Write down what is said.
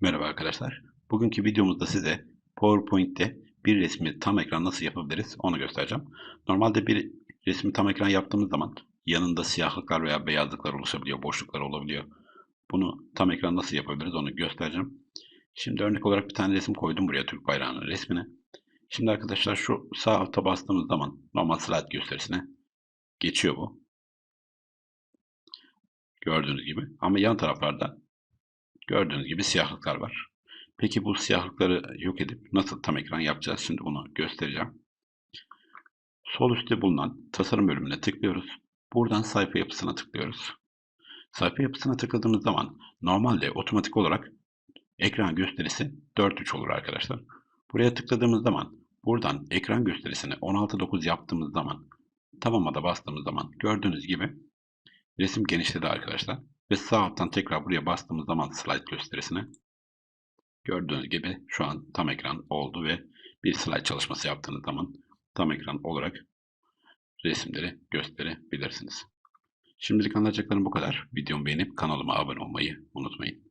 Merhaba arkadaşlar. Bugünkü videomuzda size PowerPoint'te bir resmi tam ekran nasıl yapabiliriz onu göstereceğim. Normalde bir resmi tam ekran yaptığımız zaman yanında siyahlıklar veya beyazlıklar oluşabiliyor, boşluklar olabiliyor. Bunu tam ekran nasıl yapabiliriz onu göstereceğim. Şimdi örnek olarak bir tane resim koydum buraya Türk bayrağının resmini. Şimdi arkadaşlar şu sağ alta bastığımız zaman normal slide gösterisine geçiyor bu. Gördüğünüz gibi. Ama yan taraflarda Gördüğünüz gibi siyahlıklar var. Peki bu siyahlıkları yok edip nasıl tam ekran yapacağız? Şimdi onu göstereceğim. Sol üstte bulunan tasarım bölümüne tıklıyoruz. Buradan sayfa yapısına tıklıyoruz. Sayfa yapısına tıkladığımız zaman normalde otomatik olarak ekran gösterisi 4.3 olur arkadaşlar. Buraya tıkladığımız zaman buradan ekran gösterisini 16.9 yaptığımız zaman tamama da bastığımız zaman gördüğünüz gibi resim genişledi arkadaşlar. Ve sağ alttan tekrar buraya bastığımız zaman slide gösterisine gördüğünüz gibi şu an tam ekran oldu ve bir slide çalışması yaptığınız zaman tam ekran olarak resimleri gösterebilirsiniz. Şimdilik anlatacaklarım bu kadar. Videomu beğenip kanalıma abone olmayı unutmayın.